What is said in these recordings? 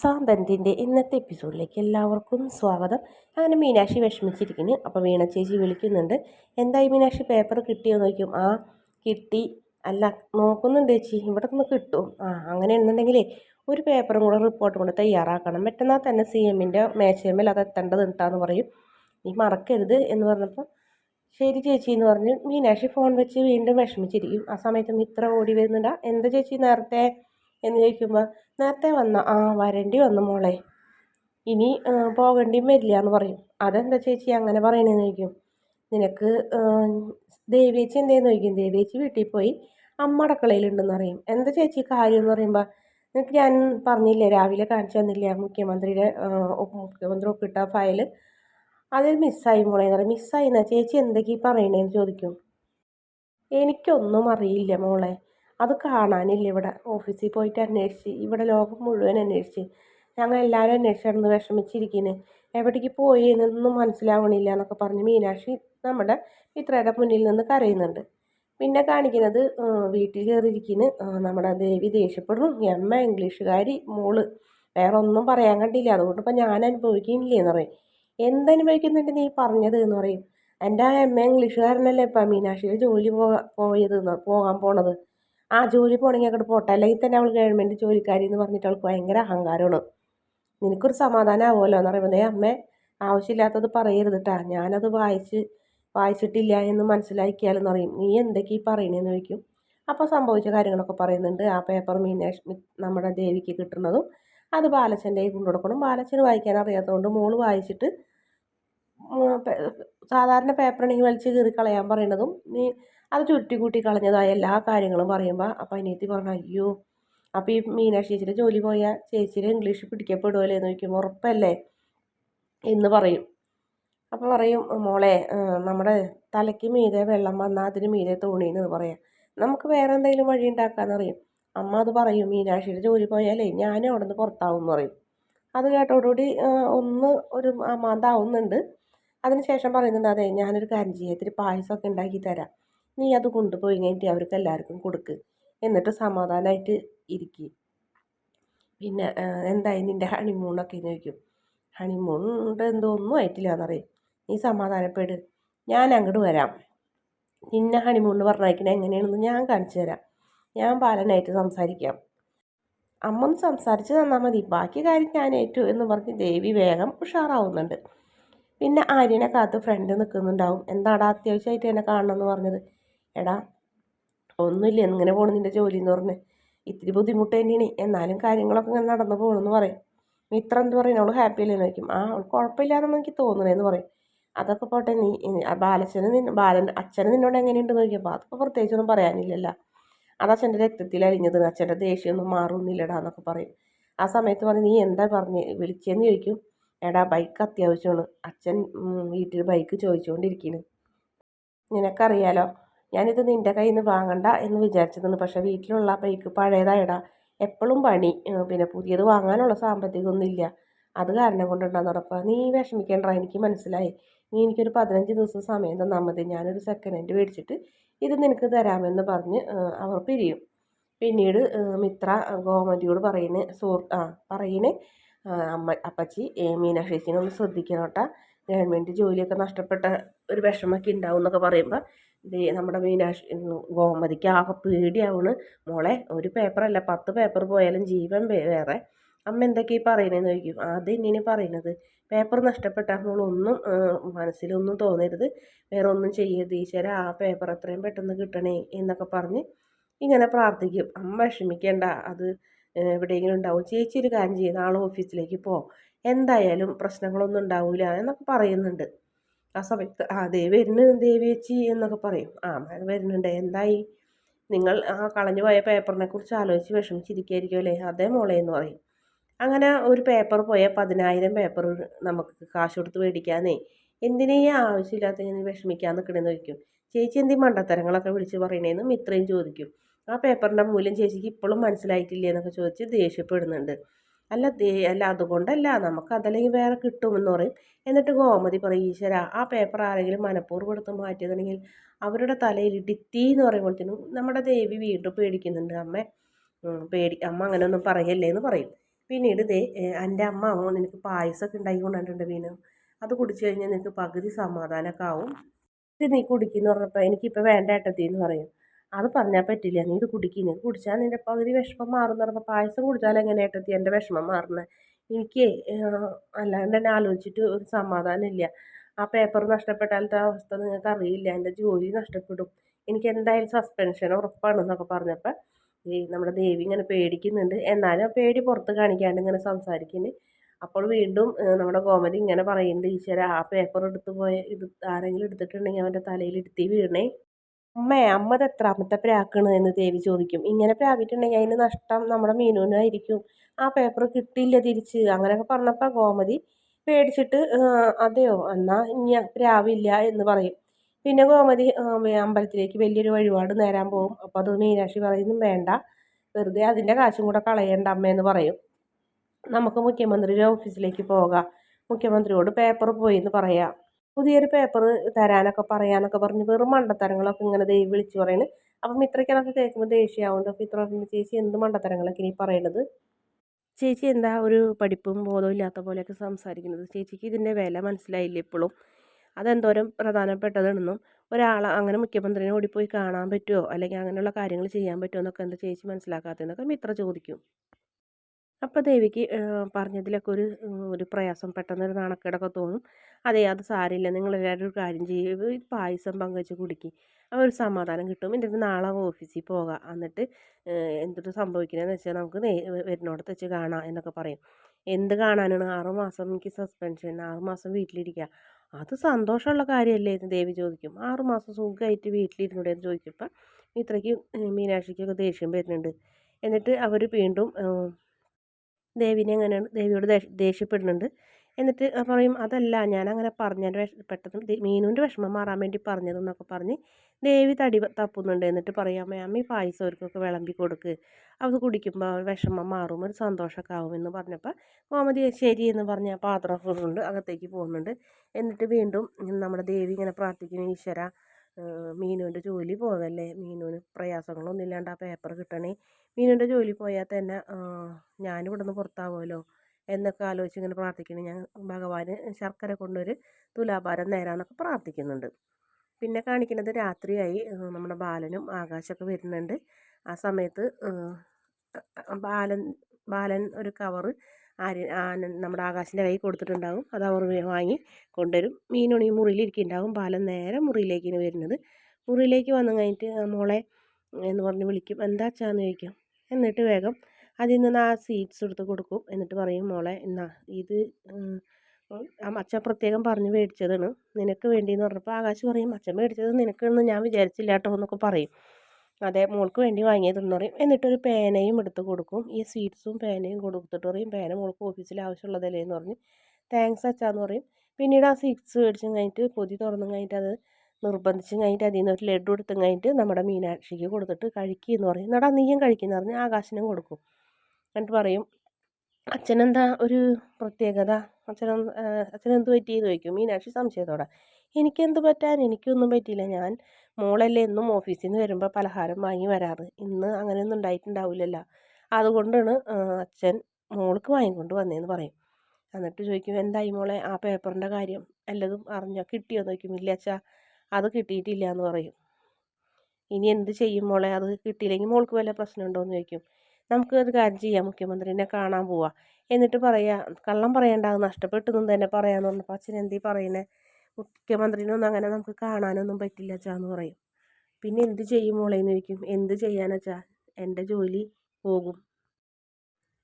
സാന്തനത്തിന്റെ ഇന്നത്തെ എപ്പിസോഡിലേക്ക് എല്ലാവർക്കും സ്വാഗതം. അങ്ങനെ മീനാക്ഷി വിഷമിച്ചിരിക്കുന്നു. അപ്പോൾ വീണ ചേച്ചി വിളിക്കുന്നുണ്ട്. എന്തായി മീനാക്ഷി പേപ്പർ കിട്ടിയോ നോക്കും ആ കിട്ടി. അല്ല നോക്കുന്നുണ്ട് ചേച്ചി. ഇവിടെ നിന്ന് കിട്ടും. ആ അങ്ങനെയാണെന്നുണ്ടെങ്കിലേ ഒരു പേപ്പറും കൂടെ റിപ്പോർട്ടും കൂടെ തയ്യാറാക്കണം. മറ്റന്നാൾ തന്നെ സി എമ്മിന്റെ മേശയമ്മൽ അത് എത്തേണ്ടത് ഉണ്ടാന്ന് പറയും. നീ മറക്കരുത് എന്ന് പറഞ്ഞപ്പോൾ ശരി ചേച്ചി എന്ന് പറഞ്ഞ് മീനാക്ഷി ഫോൺ വെച്ച് വീണ്ടും വിഷമിച്ചിരിക്കും. ആ സമയത്ത് മിത്ര ഓടി വരുന്നുണ്ടാ. എന്താ ചേച്ചി നേരത്തെ എന്ന് ചോദിക്കുമ്പോൾ നേരത്തെ വന്ന? ആ വരണ്ടി വന്നു മോളെ. ഇനി പോകേണ്ടിയും വരില്ല എന്ന് പറയും. അതെന്താ ചേച്ചി അങ്ങനെ പറയണേന്ന് ചോദിക്കും? നിനക്ക് ദേവിയേച്ചി എന്തേന്ന് ചോദിക്കും? ദേവിയേച്ചി വീട്ടിൽ പോയി അമ്മ അടക്കളയിലുണ്ടെന്ന് പറയും. എന്താ ചേച്ചി കാര്യം? എന്ന് പറയുമ്പോൾ നിനക്ക് ഞാൻ പറഞ്ഞില്ലേ രാവിലെ കാണിച്ചു തന്നില്ലേ മുഖ്യമന്ത്രിയുടെ മുഖ്യമന്ത്രി ഒപ്പിട്ട ഫയൽ അതിൽ മിസ്സായി മോളെ. എന്ന് പറയും മിസ്സായി എന്നാ ചേച്ചി എന്തൊക്കെയാണ് പറയണേന്ന് ചോദിക്കും? എനിക്കൊന്നും അറിയില്ല മോളെ. അത് കാണാനില്ല ഇവിടെ. ഓഫീസിൽ പോയിട്ട് അന്വേഷിച്ച് ഇവിടെ ലോകം മുഴുവൻ അന്വേഷിച്ച്. ഞങ്ങൾ എല്ലാവരും അന്വേഷിച്ചിരുന്നു വിഷമിച്ചിരിക്കുന്നു എവിടേക്ക് പോയി എന്നൊന്നും മനസ്സിലാവണില്ല എന്നൊക്കെ പറഞ്ഞ് മീനാക്ഷി നമ്മുടെ ഇത്രയുടെ മുന്നിൽ നിന്ന് കരയുന്നുണ്ട്. പിന്നെ കാണിക്കുന്നത് വീട്ടിൽ കയറിയിരിക്കുന്നു നമ്മുടെ ദേവി ദേഷ്യപ്പെടുന്നു. എമ്മ ഇംഗ്ലീഷുകാരി മോൾ. വേറെ ഒന്നും പറയാൻ കണ്ടില്ല. അതുകൊണ്ട് ഇപ്പം ഞാൻ അനുഭവിക്കുന്നില്ലേ എന്ന് പറയും. എന്തനുഭവിക്കുന്നുണ്ട് നീ പറഞ്ഞത് എന്ന് പറയും. എന്റെ ആ എമ്മ ഇംഗ്ലീഷുകാരനല്ലേ ഇപ്പം മീനാക്ഷിയുടെ ജോലി പോയത് പോകാൻ പോണത്? ആ ജോലി പോകണമെങ്കിൽ അങ്ങോട്ട് പോട്ടെ. അല്ലെങ്കിൽ തന്നെ അവൾ ഗവൺമെന്റ് ജോലിക്കാരി എന്ന് പറഞ്ഞിട്ട് അവൾക്ക് ഭയങ്കര അഹങ്കാരമാണ്. നിനക്കൊരു സമാധാനം ആവുമല്ലോ എന്ന് പറയുമ്പോൾ അമ്മ ആവശ്യമില്ലാത്തത് പറയരുത് കേട്ടാ ഞാനത് വായിച്ച് വായിച്ചിട്ടില്ല എന്ന് മനസ്സിലാക്കിയാലെന്ന് പറയും. നീ എന്തൊക്കെ ഈ പറയണേന്ന് ചോദിക്കും. അപ്പോൾ സംഭവിച്ച കാര്യങ്ങളൊക്കെ പറയുന്നുണ്ട്. ആ പേപ്പർ മീനേഷ് നമ്മുടെ ദേവിക്ക് കിട്ടുന്നതും അത് ബാലച്ചന്റെ കൊണ്ടു കൊടുക്കണം. ബാലച്ചന് വായിക്കാൻ അറിയാത്തതുകൊണ്ട് മോൾ വായിച്ചിട്ട് സാധാരണ പേപ്പറാണെങ്കിൽ വലിച്ച് കീറി കളയാൻ പറയുന്നതും നീ അത് ചുരുട്ടി കൂട്ടി കളഞ്ഞതായ എല്ലാ കാര്യങ്ങളും പറയുമ്പോൾ അപ്പം അനിയത്തി പറഞ്ഞു അയ്യോ അപ്പോൾ ഈ മീനാക്ഷി ചേച്ചിയുടെ ജോലി പോയാൽ ചേച്ചിയുടെ ഇംഗ്ലീഷ് പിടിക്കപ്പെടുമല്ലേ എന്ന് ചോദിക്കുമ്പോൾ ഉറപ്പല്ലേ? എന്ന് പറയും. അപ്പോൾ പറയും മോളെ നമ്മുടെ തലയ്ക്ക് മീതെ വെള്ളം വന്നാൽ അതിന് മീതെ തോണിയെന്ന് പറയാം. നമുക്ക് വേറെ എന്തെങ്കിലും വഴി ഉണ്ടാക്കാമെന്നറിയും അമ്മ അത് പറയും മീനാക്ഷിയുടെ ജോലി പോയാലേ ഞാനും അവിടെ നിന്ന് പുറത്താവും എന്ന് പറയും. അത് കേട്ടോടുകൂടി ഒന്ന് ഒരു അമാന്താവുന്നുണ്ട് അതിനുശേഷം പറയുന്നുണ്ട് അതെ ഞാനൊരു കാര്യം ഇത്തിരി പായസമൊക്കെ ഉണ്ടാക്കി തരാം. നീ അത് കൊണ്ടുപോയി കഴിഞ്ഞിട്ട് അവർക്ക് എല്ലാവർക്കും കൊടുക്ക്. എന്നിട്ട് സമാധാനമായിട്ട് ഇരിക്കും. പിന്നെ എന്തായി നിന്റെ ഹണിമൂണൊക്കെ ചോദിക്കും. ഹണിമൂണിന്റെ എന്തോ ഒന്നും ആയിട്ടില്ല എന്നറിയും. നീ സമാധാനപ്പെട്. ഞാൻ അങ്ങോട്ട് വരാം. നിന്നെ ഹണിമൂണിന് പറഞ്ഞയക്കണ എങ്ങനെയാണെന്ന് ഞാൻ കാണിച്ചു തരാം. ഞാൻ ബാലനായിട്ട് സംസാരിക്കാം. അമ്മ ഒന്ന് സംസാരിച്ച് തന്നാൽ മതി. ബാക്കി കാര്യം ഞാൻ ഏറ്റു എന്ന് പറഞ്ഞ് ദേവി വേഗം ഉഷാറാവുന്നുണ്ട്. പിന്നെ ആര്യനെ കാത്ത് ഫ്രണ്ട് നിൽക്കുന്നുണ്ടാവും. എന്താണ് അത്യാവശ്യമായിട്ട് എന്നെ കാണണമെന്ന് പറഞ്ഞത്? എടാ ഒന്നുമില്ല എങ്ങനെ പോകണം നിന്റെ ജോലി എന്ന് പറഞ്ഞ്. ഇത്തിരി ബുദ്ധിമുട്ട് തന്നെയാണ്. എന്നാലും കാര്യങ്ങളൊക്കെ ഇങ്ങനെ നടന്നു പോകണമെന്ന് പറയും. ഇത്ര എന്ത് പറയും അവൾ ഹാപ്പി അല്ലെന്ന് വയ്ക്കും ആ അവൾ കുഴപ്പമില്ലാതെന്ന് എനിക്ക് തോന്നണേന്ന് പറയും. അതൊക്കെ പോട്ടെ നീ ബാലച്ചന് നിന്ന് ബാലൻ അച്ഛന് നിന്നോട് എങ്ങനെയുണ്ടെന്ന് ചോദിക്കുമ്പോൾ അതൊക്കെ പ്രത്യേകിച്ചൊന്നും പറയാനില്ലല്ല. അത് അച്ഛന്റെ രക്തത്തിൽ അരിഞ്ഞത് അച്ഛന്റെ ദേഷ്യമൊന്നും മാറുന്നില്ലടാ എന്നൊക്കെ പറയും. ആ സമയത്ത് പറഞ്ഞ് നീ എന്താ പറഞ്ഞ്? വിളിച്ചെന്ന് ചോദിക്കും. എടാ ബൈക്ക് അത്യാവശ്യമാണ്. അച്ഛൻ വീട്ടിൽ ബൈക്ക് ചോദിച്ചുകൊണ്ടിരിക്കുന്നു നിനക്കറിയാലോ ഞാനിത് നിന്റെ കയ്യിൽ നിന്ന് വാങ്ങണ്ട എന്ന് വിചാരിച്ചതാണ് പക്ഷേ വീട്ടിലുള്ള പൈക്ക് പഴയതായിടാ. എപ്പോഴും പണി. പിന്നെ പുതിയത് വാങ്ങാനുള്ള സാമ്പത്തികമൊന്നും ഇല്ല അത് കാരണം കൊണ്ടുണ്ടാകുന്ന നീ വിഷമിക്കേണ്ട എനിക്ക് മനസ്സിലായി. നീ എനിക്കൊരു പതിനഞ്ച് ദിവസം സമയം തന്നാൽ മതി. ഞാനൊരു സെക്കൻഡ് ഹാൻഡ് മേടിച്ചിട്ട് ഇത് നിനക്ക് തരാമെന്ന് പറഞ്ഞ് അവർ പിരിയും. പിന്നീട് മിത്ര ഗോമതിയോട് പറയുന്ന സൂർ ആ പറയുന്ന അമ്മ അപ്പച്ചി മീനാക്ഷേച്ചിനെ ഒന്ന് ശ്രദ്ധിക്കണം കേട്ടോ ഗവൺമെന്റ് ജോലിയൊക്കെ നഷ്ടപ്പെട്ട ഒരു വിഷമമൊക്കെ ഉണ്ടാവും എന്നൊക്കെ പറയുമ്പോൾ നമ്മുടെ മീനാക്ഷി ഗോമതിക്ക് ആകെ പേടിയാവണ്. മോളെ ഒരു പേപ്പറല്ല പത്ത് പേപ്പർ പോയാലും ജീവൻ വേറെ. അമ്മ എന്തൊക്കെയാ പറയുന്നതെന്ന് ചോദിക്കും. അത് പറയുന്നത് പേപ്പർ നഷ്ടപ്പെട്ടാൽ നമ്മളൊന്നും മനസ്സിലൊന്നും തോന്നരുത്. വേറെ ഒന്നും ചെയ്യരുത്. ഈശ്വര ആ പേപ്പർ എത്രയും പെട്ടെന്ന് കിട്ടണേ എന്നൊക്കെ പറഞ്ഞ് ഇങ്ങനെ പ്രാർത്ഥിക്കും. അമ്മ വിഷമിക്കേണ്ട അത് എവിടെയെങ്കിലും ഉണ്ടാവും. ചേച്ചി ഒരു കാര്യം ചെയ്യുന്ന ആൾ ഓഫീസിലേക്ക് പോ. എന്തായാലും പ്രശ്നങ്ങളൊന്നും ഉണ്ടാവില്ല എന്നൊക്കെ പറയുന്നുണ്ട്. ആ സമയത്ത് ആ ദേവി വരുന്നു ദേവി ചേച്ചി എന്നൊക്കെ പറയും. ആ വരുന്നുണ്ട്. എന്തായി? നിങ്ങൾ ആ കളഞ്ഞു പോയ പേപ്പറിനെ കുറിച്ച് ആലോചിച്ച് വിഷമിച്ചിരിക്കുകയായിരിക്കും അല്ലേ? അതേ മോളെ എന്ന് പറയും. അങ്ങനെ ഒരു പേപ്പർ പോയാൽ പതിനായിരം പേപ്പർ നമുക്ക് കാശ് കൊടുത്ത് മേടിക്കാന്നേ എന്തിനേ ആവശ്യമില്ലാത്ത വിഷമിക്കാൻ നിൽക്കണമെന്ന് ചോദിക്കും. ചേച്ചി എന്തി മണ്ടത്തരങ്ങളൊക്കെ വിളിച്ച് പറയണേന്നും ഇത്രയും ചോദിക്കും. ആ പേപ്പറിന്റെ മൂല്യം ചേച്ചിക്ക് ഇപ്പോഴും മനസ്സിലായിട്ടില്ലേ എന്നൊക്കെ ചോദിച്ച് ദേഷ്യപ്പെടുന്നുണ്ട്. അല്ല അല്ല അതുകൊണ്ടല്ല നമുക്ക് അതല്ലെങ്കിൽ വേറെ കിട്ടുമെന്ന് പറയും. എന്നിട്ട് ഗോമതി പറയും ഈശ്വര ആ പേപ്പർ ആരെങ്കിലും മനഃപൂർവം എടുത്ത് മാറ്റിയതാണെങ്കിൽ അവരുടെ തലയിൽ ഡിത്തി എന്ന് പറയുമ്പോഴത്തേനും നമ്മുടെ ദേവി വീണ്ടും പേടിക്കുന്നുണ്ട്. അമ്മ പേടി അമ്മ അങ്ങനെ ഒന്നും പറയല്ലേ എന്ന് പറയും. പിന്നീട് ദേ എന്റെ അമ്മ അമ്മ നിനക്ക് പായസമൊക്കെ ഉണ്ടാക്കി കൊണ്ടിട്ടുണ്ട് വീണ്. അത് കുടിച്ചു കഴിഞ്ഞാൽ നിനക്ക് പകുതി സമാധാനമൊക്കെ ആവും. ഇത് നീ കുടിക്കുന്നു പറഞ്ഞപ്പോൾ എനിക്കിപ്പോൾ വേണ്ട ഏട്ടത്തി എന്ന് പറയും. അത് പറഞ്ഞാൽ പറ്റില്ല. നീ ഇത് കുടിക്കുക നീ കുടിച്ചാൽ നിന്റെ പകുതി വിഷമം മാറും പറഞ്ഞപ്പോൾ പായസം കുടിച്ചാൽ എങ്ങനെയായിട്ടെത്തി എന്റെ വിഷമം മാറുന്നത് എനിക്ക് അല്ലാണ്ട് തന്നെ ആലോചിച്ചിട്ട് ഒരു സമാധാനമില്ല ആ പേപ്പർ നഷ്ടപ്പെട്ടാലത്തെ അവസ്ഥ നിങ്ങൾക്ക് അറിയില്ല. എന്റെ ജോലി നഷ്ടപ്പെടും. എനിക്ക് എന്തായാലും സസ്പെൻഷൻ ഉറപ്പാണ് എന്നൊക്കെ പറഞ്ഞപ്പോൾ ഈ നമ്മുടെ ദേവി ഇങ്ങനെ പേടിക്കുന്നുണ്ട്. എന്നാലും പേടി പുറത്ത് കാണിക്കാണ്ട് ഇങ്ങനെ സംസാരിക്കുന്നു. അപ്പോൾ വീണ്ടും നമ്മുടെ ഗോമതി ഇങ്ങനെ പറയുന്നുണ്ട് ഈശ്വര ആ പേപ്പർ എടുത്തു പോയ ഇത് ആരെങ്കിലും എടുത്തിട്ടുണ്ടെങ്കിൽ അവന്റെ തലയിൽ ഇരുത്തി വീണേ അമ്മേ അമ്മ ഇത് എത്രാമത്തെ പ്രാക്കണ് എന്ന് ദേവി ചോദിക്കും. ഇങ്ങനെ പ്രാപിട്ടുണ്ടെങ്കിൽ അതിന് നഷ്ടം നമ്മുടെ മീനുവിനായിരിക്കും ആ പേപ്പർ കിട്ടിയില്ല തിരിച്ച്. അങ്ങനെയൊക്കെ പറഞ്ഞപ്പോൾ ഗോമതി പേടിച്ചിട്ട് അതെയോ എന്നാൽ ഇനി പ്രാവില്ല എന്ന് പറയും. പിന്നെ ഗോമതി അമ്പലത്തിലേക്ക് വലിയൊരു വഴിപാട് നേരാൻ പോകും. അപ്പോൾ അത് മീനാക്ഷി പറയുന്നു വേണ്ട. വെറുതെ അതിന്റെ കാശും കൂടെ കളയേണ്ട അമ്മയെന്ന് പറയും. നമുക്ക് മുഖ്യമന്ത്രിയുടെ ഓഫീസിലേക്ക് പോകാം. മുഖ്യമന്ത്രിയോട് പേപ്പർ പോയി എന്ന് പറയാം. പുതിയൊരു പേപ്പർ തരാനൊക്കെ പറയാനൊക്കെ പറഞ്ഞ് വെറും മണ്ടത്തരങ്ങളൊക്കെ ഇങ്ങനെ ദൈവം വിളിച്ചു പറയുന്നത് അപ്പം മിത്രയ്ക്കതൊക്കെ കേൾക്കുമ്പോൾ ദേഷ്യമാവുന്നുണ്ട് അപ്പോൾ ഇത്ര ചേച്ചി എന്ത് മണ്ടത്തരങ്ങളൊക്കെ ഇനി പറയണത്? ചേച്ചി എന്താ ഒരു പഠിപ്പും ബോധവും ഇല്ലാത്ത പോലെയൊക്കെ സംസാരിക്കുന്നത്. ചേച്ചിക്ക് ഇതിന്റെ വില മനസ്സിലായില്ല ഇപ്പോഴും അതെന്തോരം പ്രധാനപ്പെട്ടതാണെന്നും ഒരാൾ അങ്ങനെ മുഖ്യമന്ത്രിനെ ഓടിപ്പോയി കാണാൻ പറ്റുമോ അല്ലെങ്കിൽ അങ്ങനെയുള്ള കാര്യങ്ങൾ ചെയ്യാൻ പറ്റുമോ എന്നൊക്കെ എന്താ ചേച്ചി മനസ്സിലാക്കാത്തതെന്നൊക്കെ മിത്ര ചോദിക്കും. അപ്പോൾ ദേവിക്ക് പറഞ്ഞതിലൊക്കെ ഒരു ഒരു പ്രയാസം പെട്ടെന്നൊരു നാണക്കേടൊക്കെ തോന്നും. അതെ അത് സാരമില്ല നിങ്ങളെല്ലാവരും ഒരു കാര്യം ചെയ്യും പായസം പങ്കുവെച്ച് കുടിക്കും. അപ്പോൾ ഒരു സമാധാനം കിട്ടും. എന്നിട്ട് നാളെ ഓഫീസിൽ പോകാം. എന്നിട്ട് എന്തൊരു സംഭവിക്കണമെന്ന് വെച്ചാൽ നമുക്ക് വരുന്നോടത്ത് വെച്ച് കാണാം എന്നൊക്കെ പറയും. എന്ത് കാണാനാണ്? ആറുമാസം എനിക്ക് സസ്പെൻഷൻ ആറുമാസം വീട്ടിലിരിക്കുക അത് സന്തോഷമുള്ള കാര്യമല്ലേ എന്ന് ദേവി ചോദിക്കും. ആറുമാസം സുഖമായിട്ട് വീട്ടിലിരുന്നൂടെ എന്ന് ചോദിക്കുമ്പോൾ ഇത്രയ്ക്ക് മീനാക്ഷിക്കൊക്കെ ദേഷ്യം വരുന്നുണ്ട്. എന്നിട്ട് അവർ വീണ്ടും ദേവിനെ അങ്ങനെ ദേവിയോട് ദേഷ്യപ്പെടുന്നുണ്ട്. എന്നിട്ട് പറയും അതല്ല ഞാൻ അങ്ങനെ പറഞ്ഞതിന്റെ പെട്ടെന്ന് മീനുവിന്റെ വിഷമം മാറാൻ വേണ്ടി പറഞ്ഞതെന്നൊക്കെ പറഞ്ഞ് ദേവി തടി തപ്പുന്നുണ്ട്. എന്നിട്ട് പറയാം അമ്മ ഈ പായസം അവർക്കൊക്കെ വിളമ്പി കൊടുക്ക്. അത് കുടിക്കുമ്പോൾ വിഷമം മാറും. ഒരു സന്തോഷമൊക്കെ ആവുമെന്ന് പറഞ്ഞപ്പോൾ കോമതി ശരി എന്ന് പറഞ്ഞ പാത്രം കൊണ്ട് അകത്തേക്ക് പോകുന്നുണ്ട്. എന്നിട്ട് വീണ്ടും നമ്മുടെ ദേവി ഇങ്ങനെ പ്രാർത്ഥിക്കുന്നു ഈശ്വര മീനുവിന്റെ ജോലി പോകല്ലേ മീനുവിന് പ്രയാസങ്ങളൊന്നും ഇല്ലാണ്ട് ആ പേപ്പർ കിട്ടണേ. മീനുവിന്റെ ജോലി പോയാൽ തന്നെ ഞാനിവിടെ നിന്ന് പുറത്താവുമല്ലോ എന്നൊക്കെ ആലോചിച്ച് ഇങ്ങനെ പ്രാർത്ഥിക്കുന്നു. ഞാൻ ഭഗവാന് ശർക്കര കൊണ്ടൊരു തുലാഭാരം നേരാന്നൊക്കെ പ്രാർത്ഥിക്കുന്നുണ്ട്. പിന്നെ കാണിക്കുന്നത് രാത്രിയായി നമ്മുടെ ബാലനും ആകാശമൊക്കെ വരുന്നുണ്ട്. ആ സമയത്ത് ബാലൻ ബാലൻ ഒരു കവറ് ആര് നമ്മുടെ ആകാശിന്റെ കൈ കൊടുത്തിട്ടുണ്ടാകും അത് അവർ വാങ്ങി കൊണ്ടുവരും. മീനുണി മുറിയിലിരിക്കുന്നുണ്ടാകും ബാലൻ നേരെ മുറിയിലേക്കാണ് വരുന്നത്. മുറിയിലേക്ക് വന്നു കഴിഞ്ഞിട്ട് മോളെ എന്ന് പറഞ്ഞ് വിളിക്കും. എന്താ അച്ഛാന്ന് ചോദിക്കും. എന്നിട്ട് വേഗം അതിൽ നിന്ന് ആ സീഡ്സ് എടുത്ത് കൊടുക്കും. എന്നിട്ട് പറയും മോളെ എന്നാ ഇത് അച്ഛൻ പ്രത്യേകം പറഞ്ഞ് മേടിച്ചതാണ്. നിനക്ക് വേണ്ടിയെന്ന് പറഞ്ഞപ്പോൾ ആകാശ് പറയും അച്ഛൻ മേടിച്ചത് നിനക്കെന്ന് ഞാൻ വിചാരിച്ചില്ല കേട്ടോ എന്നൊക്കെ പറയും. അതെ മോൾക്ക് വേണ്ടി വാങ്ങിയതെന്ന് പറയും. എന്നിട്ടൊരു പേനയും എടുത്ത് കൊടുക്കും. ഈ സ്വീറ്റ്സും പേനയും കൊടുത്തിട്ട് പറയും പേന മോൾക്ക് ഓഫീസിൽ ആവശ്യമുള്ളതല്ലേ എന്ന് പറഞ്ഞ് താങ്ക്സ് അച്ഛാന്ന് പറയും. പിന്നീട് ആ സ്വീറ്റ്സ് മേടിച്ചും കഴിഞ്ഞിട്ട് പൊതി തുറന്നും കഴിഞ്ഞിട്ട് അത് നിർബന്ധിച്ചും കഴിഞ്ഞിട്ട് അതിൽ നിന്ന് ഒരു ലഡു എടുത്തും കഴിഞ്ഞിട്ട് നമ്മുടെ മീനാക്ഷിക്ക് കൊടുത്തിട്ട് കഴിക്കുക എന്ന് പറയും. എന്നടാ നീയും കഴിക്കുന്ന പറഞ്ഞ് ആകാശനും കൊടുക്കും. എന്നിട്ട് പറയും അച്ഛനെന്താ ഒരു പ്രത്യേകത? അച്ഛൻ അച്ഛനെന്ത് പറ്റിയെന്ന് ചോദിക്കും. മീനാക്ഷി സംശയത്തോടെ എനിക്കെന്ത് പറ്റാൻ? എനിക്കൊന്നും പറ്റിയില്ല. ഞാൻ മോളല്ലേ എന്നും ഓഫീസിൽ നിന്ന് വരുമ്പോൾ പലഹാരം വാങ്ങി വരാറ്. ഇന്ന് അങ്ങനെയൊന്നും ഉണ്ടായിട്ടുണ്ടാവില്ലല്ലോ അതുകൊണ്ടാണ് അച്ഛൻ മോൾക്ക് വാങ്ങിക്കൊണ്ട് വന്നതെന്ന് പറയും. എന്നിട്ട് ചോദിക്കും എന്തായി മോളെ? ആ പേപ്പറിന്റെ കാര്യം എല്ലതും അറിഞ്ഞോ? കിട്ടിയോ? എന്ന് ചോദിക്കും ഇല്ല അച്ഛാ. അത് കിട്ടിയിട്ടില്ല എന്ന് പറയും. ഇനി എന്ത് ചെയ്യും മോളെ? അത് കിട്ടിയില്ലെങ്കിൽ മോൾക്ക് വല്ല പ്രശ്നമുണ്ടോ എന്ന് ചോദിക്കും. നമുക്ക് ഒരു കാര്യം ചെയ്യാം. മുഖ്യമന്ത്രിനെ കാണാൻ പോവാം. എന്നിട്ട് പറയാ കള്ളം പറയണ്ട. അത് നഷ്ടപ്പെട്ടു എന്ന് തന്നെ പറയാമെന്ന് പറഞ്ഞപ്പോൾ അച്ഛൻ എന്തീ പറയണേ മുഖ്യമന്ത്രിനൊന്നും അങ്ങനെ നമുക്ക് കാണാനൊന്നും പറ്റില്ല അച്ഛാ എന്ന് പറയും. പിന്നെ എന്ത് ചെയ്യും മോളെ എന്ന് ചോദിക്കും. എന്ത് ചെയ്യാനച്ചാ എന്റെ ജോലി പോകും.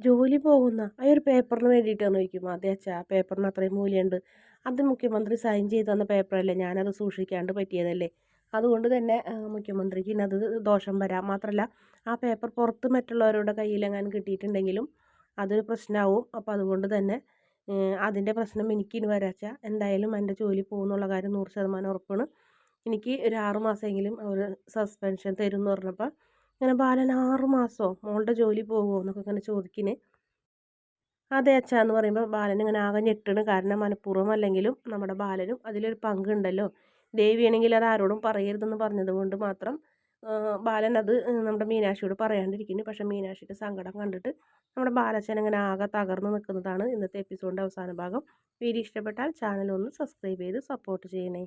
ജോലി പോകുന്ന? ഒരു പേപ്പറിന് വേണ്ടിയിട്ടാണ് ചോദിക്കും. അതെ അച്ഛാ പേപ്പറിന് അത്രയും മൂല്യമുണ്ട്. അത് മുഖ്യമന്ത്രി സൈൻ ചെയ്ത് തന്ന പേപ്പറല്ലേ ഞാനത് സൂക്ഷിക്കാണ്ട് പറ്റിയതല്ലേ? അതുകൊണ്ട് തന്നെ മുഖ്യമന്ത്രിക്ക് ഇന്നത് ദോഷം വരാം. മാത്രമല്ല ആ പേപ്പർ പുറത്ത് മറ്റുള്ളവരുടെ കയ്യിലെങ്ങാനും കിട്ടിയിട്ടുണ്ടെങ്കിലും അതൊരു പ്രശ്നമാവും അപ്പോൾ അതുകൊണ്ട് തന്നെ അതിന്റെ പ്രശ്നം എനിക്കിനി വരാച്ച എന്തായാലും എന്റെ ജോലി പോകുന്നുള്ള കാര്യം നൂറ് ശതമാനം ഉറപ്പാണ്. എനിക്ക് ഒരു ആറ് മാസമെങ്കിലും അവർ സസ്പെൻഷൻ തരും എന്ന് പറഞ്ഞപ്പോൾ ഇങ്ങനെ ബാലൻ ആറ് മാസമോ മോളുടെ ജോലി പോകുമോ എന്നൊക്കെ ഇങ്ങനെ ചോദിക്കുന്നേ അതെ അച്ഛ എന്ന് പറയുമ്പോൾ ബാലൻ ഇങ്ങനെ ആകെ ഞെട്ടണ്. കാരണം മനഃപൂർവം അല്ലെങ്കിലും നമ്മുടെ ബാലനും അതിലൊരു പങ്കുണ്ടല്ലോ. ദേവിയാണെങ്കിൽ അത് ആരോടും പറയരുതെന്ന് പറഞ്ഞത് കൊണ്ട് മാത്രം ബാലൻ അത് നമ്മുടെ മീനാക്ഷിയോട് പറയാണ്ടിരിക്കുന്നു. പക്ഷേ മീനാക്ഷിയുടെ സങ്കടം കണ്ടിട്ട് നമ്മുടെ ബാലച്ചൻ ഇങ്ങനെ ആകെ തകർന്ന് നിൽക്കുന്നതാണ് ഇന്നത്തെ എപ്പിസോഡിന്റെ അവസാന ഭാഗം. വീഡിയോ ഇഷ്ടപ്പെട്ടാൽ ചാനൽ ഒന്ന് സബ്സ്ക്രൈബ് ചെയ്ത് സപ്പോർട്ട് ചെയ്യണേ.